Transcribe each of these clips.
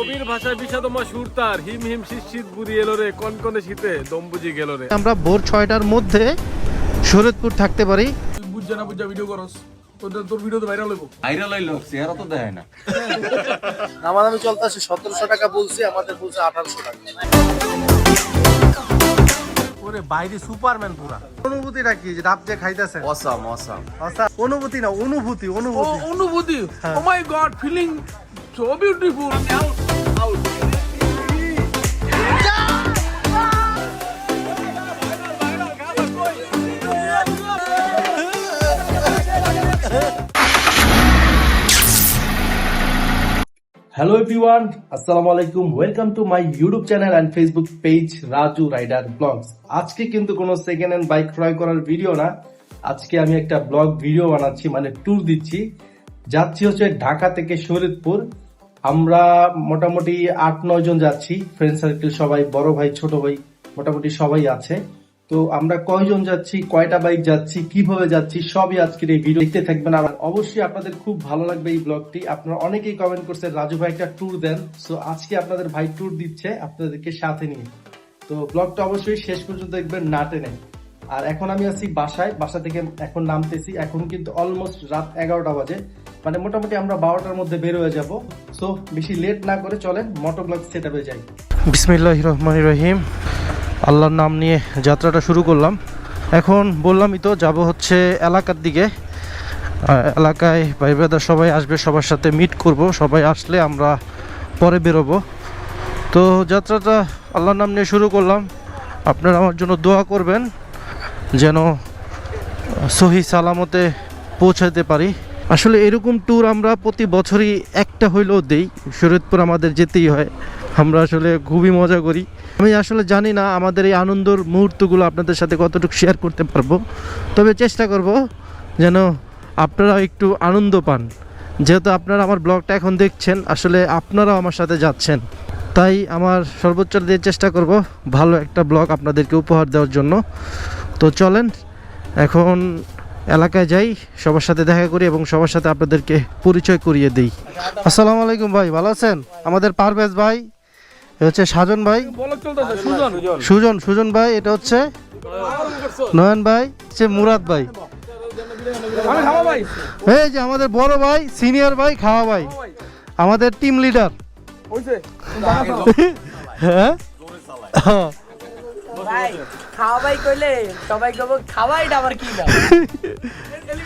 কবির ভাষায় বিষাদমা সুর তার। হিম হিম শীত শীত বুড়ি এলো রে কনকনে শীতে দম্বুজি গেল রে। আমরা ভোর ছয়টার মধ্যে শরীয়তপুর থাকতে পারি। তুই না বুঝছা ভিডিও করস। তোর তোর ভিডিও তো ভাইরাল হইব। ভাইরাল হইল চেহারা তো দেয় না। নামাদামি চলতেছে সতেরোশো টাকা বলছি আমাদের বলছে আঠারোশো টাকা। ওরে বাইরে সুপারম্যান পুরা। অনুভূতিটা কি যে ডাব খাইতেছে? Awesome awesome. অনুভূতি না অনুভূতি অনুভূতি। অনুভূতি? ও my god feeling so beautiful hello everyone আসসালামু আলাইকুম welcome to my YouTube channel and Facebook page Raju rider blogs আজকে কিন্তু কোনো সেকেন্ড হ্যান্ড বাইক ক্রয় করার ভিডিও না। আজকে আমি একটা ব্লগ ভিডিও বানাচ্ছি মানে ট্যুর দিচ্ছি। যাচ্ছি হচ্ছে ঢাকা থেকে শরীদপুর আমরা মোটামুটি আট, নয় জন যাচ্ছি। ফ্রেন্ড সার্কেল সবাই, বড় ভাই, ছোট ভাই, মোটামুটি সবাই আছে। তো আমরা কয়জন যাচ্ছি, কয়টা বাইক যাচ্ছি, কীভাবে যাচ্ছি, সবই আজকের এই ভিডিও দেখতে থাকবেন। আর অবশ্যই আপনাদের খুব ভালো লাগবে এই ব্লগটি আপনারা অনেকেই কমেন্ট করছেন, রাজু ভাই একটা ট্যুর দেন। সো আজকে আপনাদের ভাই ট্যুর দিচ্ছে আপনাদেরকে সাথে নিয়ে। তো ব্লগটা অবশ্যই শেষ পর্যন্ত দেখবেন, না টেনে। আর এখন আমি আছি বাসায়। বাসা থেকে এখন নামতেছি। এখন কিন্তু অলমোস্ট রাত এগারোটা বাজে। মানে মোটামুটি আমরা বারোটার মধ্যে বের হয়ে যাব। সো বেশি লেট না করে চলেন মোটর ব্লগ সেট আপে যাই। বিসমিল্লাহ রহমান রহিম। আল্লাহর নাম নিয়ে যাত্রাটা শুরু করলাম। এখন বললামই তো, যাব হচ্ছে এলাকার দিকে। এলাকায় ভাই ব্রাদার সবাই আসবে, সবার সাথে মিট করব। সবাই আসলে আমরা পরে বেরোবো। তো যাত্রাটা আল্লাহর নাম নিয়ে শুরু করলাম। আপনারা আমার জন্য দোয়া করবেন, যেন সহি সালামতে পৌঁছাতে পারি। আসলে এরকম ট্যুর আমরা প্রতি বছরই একটা হইলেও দেই। শরীয়তপুর আমাদের যেতেই হয়। আমরা আসলে খুবই মজা করি। আমি আসলে জানি না আমাদের এই আনন্দর মুহূর্তগুলো আপনাদের সাথে কতটুকু শেয়ার করতে পারব। তবে চেষ্টা করব যেন আপনারা একটু আনন্দ পান। যেহেতু আপনারা আমার ব্লগটা এখন দেখছেন, আসলে আপনারাও আমার সাথে যাচ্ছেন। তাই আমার সর্বোচ্চ দিয়ে চেষ্টা করব ভালো একটা ব্লগ আপনাদেরকে উপহার দেওয়ার জন্য। তো চলেন, এখন এলাকায় যাই সবার সাথে দেখা করি এবং সবার সাথে আপনাদেরকে পরিচয় করিয়ে দিই। আসসালামু আলাইকুম ভাই ভালো আছেন? আমাদের পারভেজ ভাই হচ্ছে সাজন ভাই। সুজন সুজন ভাই এটা হচ্ছে নয়ন ভাই হচ্ছে মুরাদ ভাই। এই যে আমাদের বড় ভাই সিনিয়র ভাই খাওয়া ভাই। আমাদের টিম লিডার। হ্যাঁ? ভাই খাওয়াই কইলে সবাই কব খাওয়াইটা আবার কি না?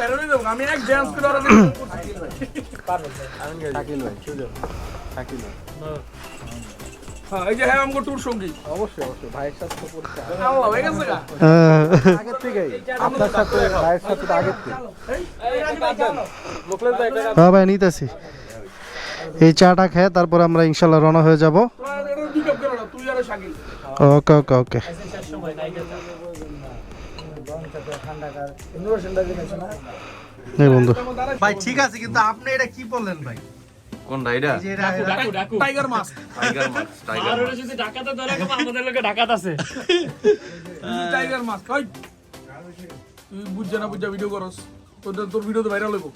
হয়ে আমি এক ডান্স করে ওরা হ্যাঁ এই যে হ্যাঁ আমগো ট্যুর সঙ্গী অবশ্যই অবশ্যই ভাইয়ের সাথে পরিচয় হয়ে গেছে গা হ্যাঁ ভাই নিতেছি। এই চাটা খেয়ে তারপর আমরা ইনশাল্লাহ রওনা হয়ে যাব। তুই আর শাকিল ওকে ওকে ওকে এই বন্ধু। ভাই ঠিক আছে কিন্তু আপনি এটা কি বললেন ভাই? কোন টাইগার টাইগার মাছ টাইগার মাছ টাইগার বুঝছা না বুঝছা ভিডিও করস। তোর তোর ভিডিও তো ভাইরাল হইব।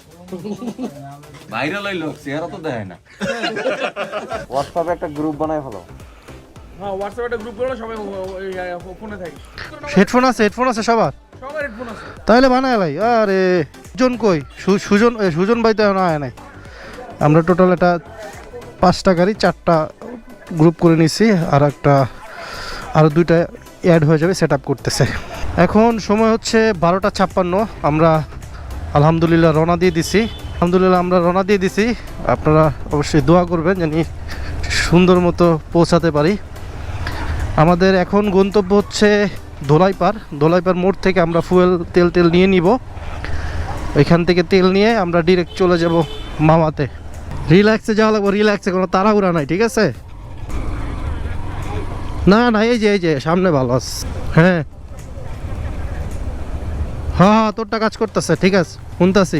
ভাইরাল হইল চেহারা তো দেয় না। হোয়াটসঅ্যাপে একটা গ্রুপ বানায় ফেলো। হ্যাঁ হোয়াটসঅ্যাপে একটা গ্রুপ করো সবাই ফোনে থাকি। হেডফোন আছে হেডফোন আছে সবার? সবার হেডফোন আছে। তাহলে বানায় লাই আরে সুজন কই? সুজন সুজন ভাই তো আয় নাই। আমরা টোটাল এটা পাঁচটা গাড়ি চারটা গ্রুপ করে নিছি আর একটা আরও দুইটা অ্যাড হয়ে যাবে সেট আপ করতেছে। এখন সময় হচ্ছে বারোটা ছাপ্পান্ন। আমরা আলহামদুলিল্লাহ রওনা দিয়ে দিছি। আলহামদুলিল্লাহ আমরা রওনা দিয়ে দিছি। আপনারা অবশ্যই দোয়া করবেন জানি সুন্দর মতো পৌঁছাতে পারি। আমাদের এখন গন্তব্য হচ্ছে ধোলাইপার ধোলাইপার মোড় থেকে আমরা ফুয়েল তেল তেল নিয়ে নিব। ওইখান থেকে তেল নিয়ে আমরা ডিরেক্ট চলে যাব মামাতে। রিল্যাক্সে যাওয়া লাগবো রিল্যাক্সে কোনো তাড়াহুড়া নাই, ঠিক আছে? না না, এই যে এই যে, সামনে ভালো আছে হ্যাঁ। হ্যাঁ হ্যাঁ তোরটা কাজ করতেছে, ঠিক আছে, শুনতাছি।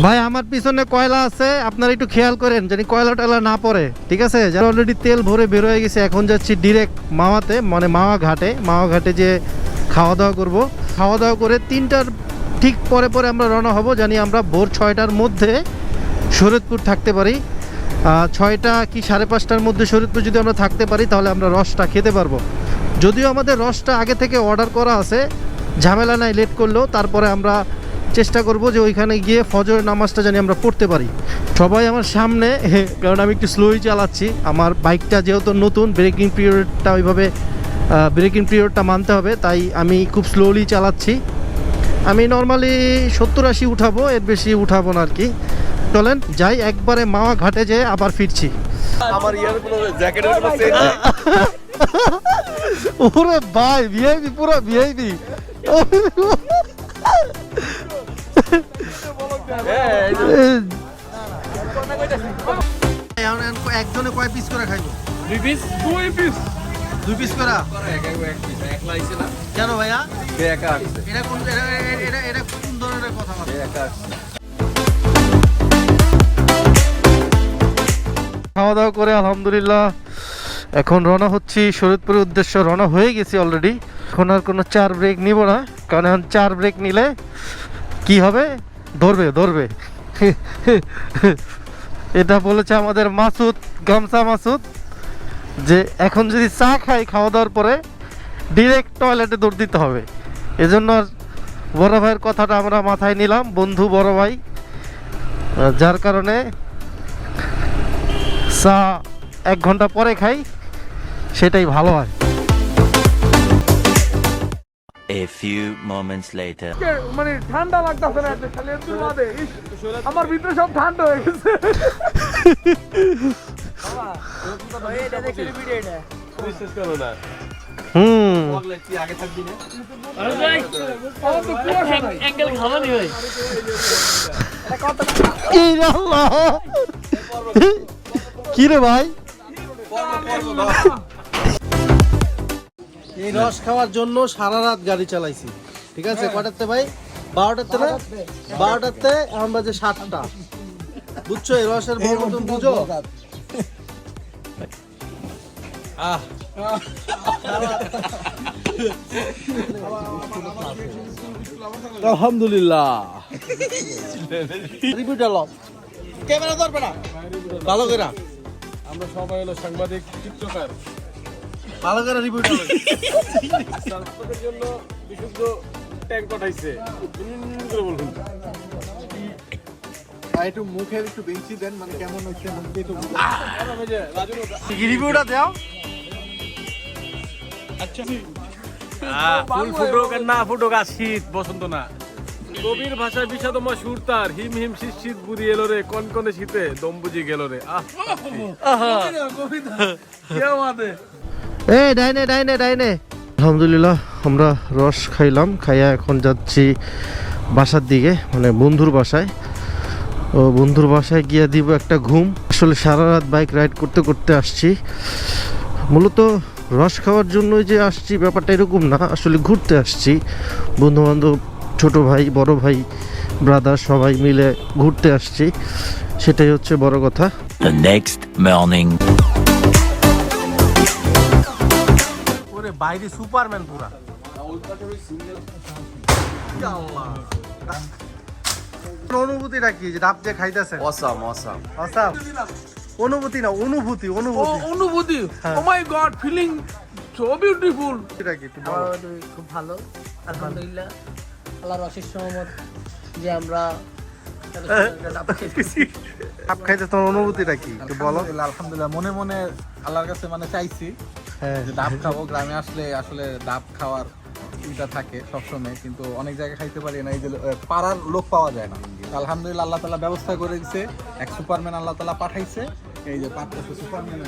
ভাই, আমার পিছনে কয়লা আছে, আপনারা একটু খেয়াল করেন জানি কয়লা টয়লা না পড়ে, ঠিক আছে? যারা অলরেডি তেল ভরে বের হয়ে গেছে, এখন যাচ্ছি ডিরেক্ট মাওয়াতে মানে মামা ঘাটে। মামা ঘাটে যে খাওয়া দাওয়া করব। খাওয়া দাওয়া করে তিনটার ঠিক পরে পরে আমরা রওনা হব, জানি আমরা ভোর ছয়টার মধ্যে শরীয়তপুর থাকতে পারি। ছয়টা কি সাড়ে পাঁচটার মধ্যে শরীরপুর যদি আমরা থাকতে পারি, তাহলে আমরা রসটা খেতে পারব। যদিও আমাদের রসটা আগে থেকে অর্ডার করা আছে, ঝামেলা নাই লেট করলেও, তারপরে আমরা চেষ্টা করব যে ওইখানে গিয়ে ফজর নামাজটা জানি আমরা পড়তে পারি। সবাই আমার সামনে কারণ আমি একটু স্লোই চালাচ্ছি। আমার বাইকটা যেহেতু নতুন ব্রেকিং পিরিয়ডটা ওইভাবে ব্রেকিং পিরিয়ডটা মানতে হবে তাই আমি খুব স্লোলি চালাচ্ছি। আমি নর্মালি সত্তর আশি উঠাবো এর বেশি উঠাবো না আর কি চলেন যাই একবারে মাওয়া ঘাটে যেয়ে আবার ফিরছি। আমার ইয়ার কোনো জ্যাকেটের কোনো সেট ওরে ভাই ভিআইপি পুরো ভিআইপি পিস পিস করে ভাইয়া ধরনের কথা খাওয়া দাওয়া করে আলহামদুলিল্লাহ। এখন রওনা হচ্ছি শরীয়তপুরের উদ্দেশ্য। রওনা হয়ে গেছি অলরেডি এখন আর কোনো চার ব্রেক নিব না। কারণ এখন চার ব্রেক নিলে কি হবে? ধরবে ধরবে। এটা বলেছে আমাদের মাসুদ, গামছা মাসুদ, যে এখন যদি চা খাই খাওয়া দাওয়ার পরে ডিরেক্ট টয়লেটে দৌড় দিতে হবে। এজন্য বড় ভাইয়ের কথাটা আমরা মাথায় নিলাম, বন্ধু বড় ভাই। যার কারণে চা এক ঘণ্টা পরে খাই, সেটাই ভালো হয়। A few moments later. মানে ঠান্ডা লাগতেছে না এত, খালি একটু বাদে। আমার ভিতরে সব ঠান্ডা হয়ে গেছে। হুম আগে থাকবি না এই রে আল্লাহ। কি রে ভাই? এই রস খাওয়ার জন্য সারা রাত গাড়ি চালাইছি। ঠিক আছে? কটাতে ভাই? বারোটাতে না? বারোটাতে এখন বাজে সাতটা। বুঝছ? এই রসের বুঝো আলহামদুলিল্লাহ। রিপিট আলো ক্যামেরা ধরবে না। ভালো করে। আমরা সবাই হলো সাংবাদিক চিত্রকার। ভালো করে আলো আপনাদের জন্য বিশুদ্ধ ট্যাঙ্ক পাঠাইছে। করে বলুন। একটু মুখের একটু বেঞ্চি দেন মানে কেমন হচ্ছে মুখে একটু রিভিউটা দাও? আচ্ছা। ফুল ফুটুক না ফুটুক আর শীত বসন্ত না। কবির ভাষায় বিষাদময় সুর তার হিম হিম শীত শীত বুড়ি এলো রে কনকনে শীতে দম বুঝি গেল রে। আহ! এই ডাইনে ডাইনে ডাইনে। আলহামদুলিল্লাহ, আমরা রস খাইলাম, খাইয়া এখন যাচ্ছি বাসার দিকে মানে বন্ধুর বাসায়। ও বন্ধুর বাসায় গিয়ে দিব একটা ঘুম। আসলে সারা রাত বাইক রাইড করতে করতে আসছি। মূলত রস খাওয়ার জন্যই যে আসছি, ব্যাপারটা এরকম না, আসলে ঘুরতে আসছি। বন্ধু বান্ধব ছোট ভাই, বড় ভাই ব্রাদার সবাই মিলে ঘুরতে আসছি। সেটাই হচ্ছে বড় কথা। The next morning. বাইরে সুপারম্যান পুরা। অনুভূতিটা কি? যে ডাব যে খাইতেছে অসাম অসাম অসাম অনুভূতি না অনুভূতি অনুভূতি। অনুভূতি। ও my god feeling so beautiful এটা কি খুব ভালো আলহামদুলিল্লাহ। আল্লাহর অশেষ সহমত যে আমরা এত সুন্দর একটা ডাব খাইতে তোমার অনুভূতিটা কি একটু বলো। আলহামদুলিল্লাহ মনে মনে আল্লাহর কাছে মানে চাইছি। যে ডাব খাব গ্রামে আসলে আসলে ডাব খাওয়ার ইটা থাকে সবসময় কিন্তু অনেক জায়গায় খাইতে পারি না এই যে পাড়ার লোক পাওয়া যায় না। আলহামদুলিল্লাহ আল্লাহ তালা ব্যবস্থা করে দিছে এক সুপারম্যান আল্লাহ তালা পাঠাইছে এই যে পাঠাইছে সুপারম্যান।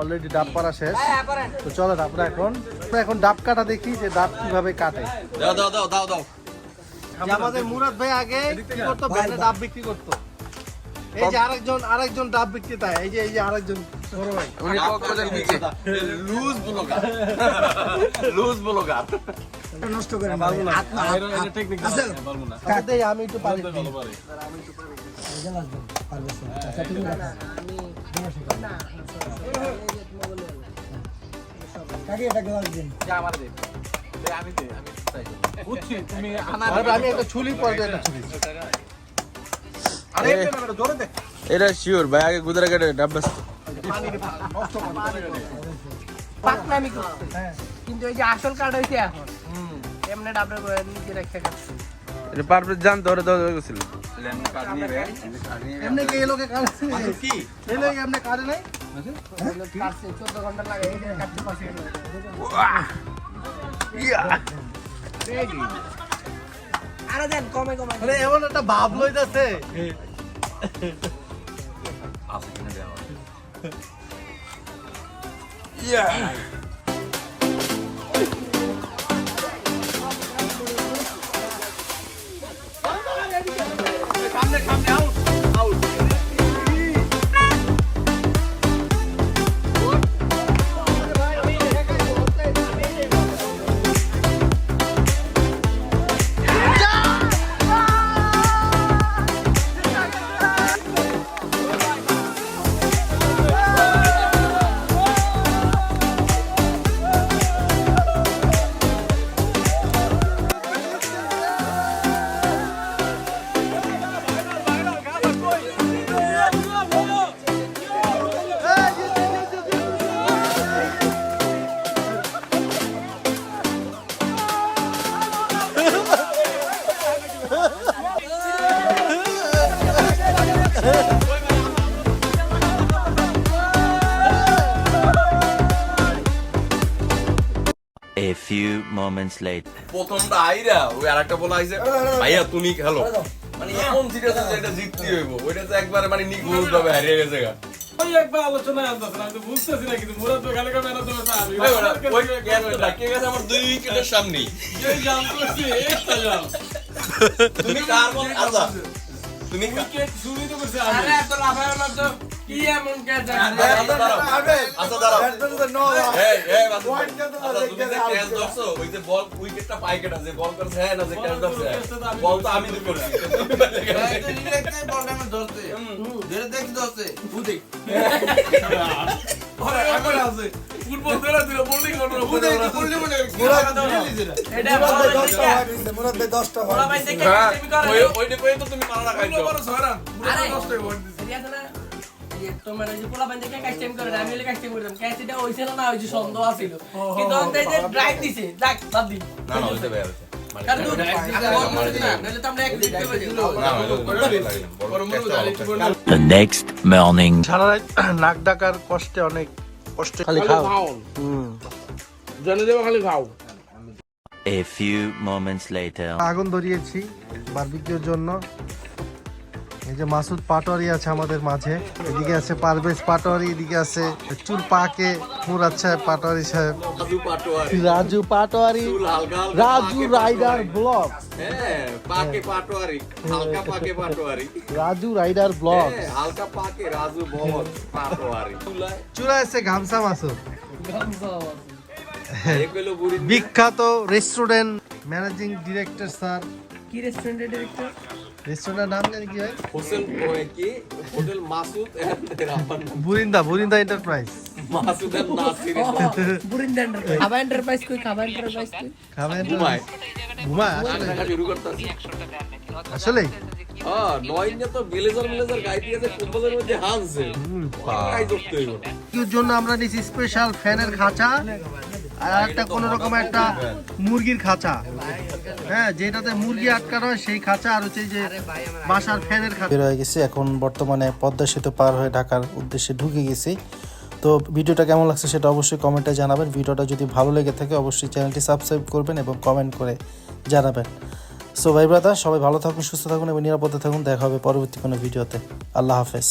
অলরেডি ডাব পাড়া শেষ। তো চলো আমরা এখন এখন ডাব কাটা দেখি যে ডাব কীভাবে কাটে। দাও দাও দাও দাও দাও। আমাদের মুরাদ ভাই আগে কি করতো ডাব বিক্রি করতো। এই যে আরেকজন আরেকজন ডাব বিক্রেতা এই যে এই যে আরেকজন উনি কক্সবাজার নিচে। Loose blogger. Loose blogger. কাটে। আমি একটু পারি বুঝছি তুমি আনা আর আমি একটা ছুলি পড়বে একটা ছুলি আরে জোরে দে। এটা শিওর ভাই আগে গুদারা কেটে ডাব্বাস পাকনামি করছে। কিন্তু এই যে আসল কার্ড হইছে এখন এমনি ডাবলে করে নিজে রেখে খাচ্ছে এটা পারফেক্ট জান ধরে ধরে গেছিল। এমনি কি এলোকে কাজ কি? এলো এমনি কাজে নাই? ঘণ্টা লাগে এই যে কাটতে পারছে আরে দেন কমে কমে। মানে এমন একটা ভাব লইতাছে। yeah. A few moments later. প্রথমটা আইরা ওই আরেকটা বলা হয়েছে ভাইয়া তুমি খেলো। মানে এমন সিরিয়াস আছে এটা জিততে হইব। ওইটা তো একবারে মানে নিখুঁত ভাবে হারিয়ে গেছে গা। ওই একবার আলোচনায় আনতেছে আমি তো বুঝতেছি না কিন্তু মুরাদ তো খালি খালি মেহনত করছে আমি ওই ওরা- ওই ক্যাচটা কে গেছে আমার দুই উইকেটের সামনেই? এই জাম করছি একটা জাম তুমি কার বল আচ্ছা তুমি উইকেট শুরুই তো করছে আমি। আরে এত লাফায় না তো। কি এমন ক্যাচ আচ্ছা, দাঁড়াও। আচ্ছা। এই, এই। আচ্ছা, তুমি যে catch ধরছো, ওই যে ball, wicket টা পায় কেটা, করছে, হ্যাঁ, না, যে ধরছে, হ্যাঁ। তো আমি করছি। এখন আছে। ফুটবল খেলা দিল বোলিং করল বোলিং এটা বলা ভাই দেখে হ্যাঁ, তুমি করে ওই- করেই তো তুমি মারা। আরে মানে যে পোলা টাইম করে না, আমি টাইম করতাম। ক্যাচ এটা হইছিল না সন্দেহ আছিল। কিন্তু অন্তে যে ড্রাইভ দিছে যাক বাদ দি না, না। মানে-। The next morning. সারা রাত নাক ডাকার কষ্টে অনেক কষ্টে খালি খাও। জানে দেবা খালি খাও A few moments later. আগুন ধরিয়েছি বারবিকিউর জন্য। এই যে মাসুদ পাটোয়ারি আছে আমাদের মাঝে। এদিকে আছে পারভেজ পাটোয়ারি এদিকে আছে চুল পাকে মুরাচ্ছে পাটোয়ারি সাহেব। Raju Patwari. Raju rider blog. হ্যাঁ, পাটোয়ারি। হালকা পাকে পাটোয়ারি। Raju rider blog. হ্যাঁ, হালকা পাকে রাজু পাটোয়ারি। চূড়া এসে গামছা মাসুদ। বিখ্যাত রেস্টুরেন্ট ম্যানেজিং ডিরেক্টর স্যার কি রেস্টুরেন্টের ডিরেক্টর রেস্টুরেন্টের নাম জানি কি হয় হোসেন ওই কি? Hotel Masud বুরিন্দা বুরিন্দা enterprise Masud and Nasir. বুরিন্দা enterprise খাবা এন্টারপ্রাইজ কই? খাবা এন্টারপ্রাইজ কই? ঘুমায়। আসলে। দেখা শুরু করতেছি। আসলে হ্যাঁ নয়টা তো গাই দিয়েছে কুম্বলের মধ্যে হানছে। গাই ধরতে হইব। জন্য আমরা নিছি স্পেশাল ফ্যানের খাঁচা। আর একটা কোন রকম একটা মুরগির খাঁচা। হ্যাঁ যেটাতে মুরগি আটকানো হয় সেই খাঁচা আর হচ্ছে যে বাসার ফ্যানের খাঁচা। বের হয়ে গেছি এখন বর্তমানে পদ্মা সেতু পার হয়ে ঢাকার উদ্দেশ্যে ঢুকে গেছি। তো ভিডিওটা কেমন লাগছে সেটা অবশ্যই কমেন্টে জানাবেন। ভিডিওটা যদি ভালো লেগে থাকে অবশ্যই চ্যানেলটি সাবস্ক্রাইব করবেন এবং কমেন্ট করে জানাবেন। সো ভাই ব্রাদার সবাই ভালো থাকুন সুস্থ থাকুন এবং নিরাপদে থাকুন। দেখা হবে পরবর্তী কোনো ভিডিওতে। আল্লাহ হাফেজ।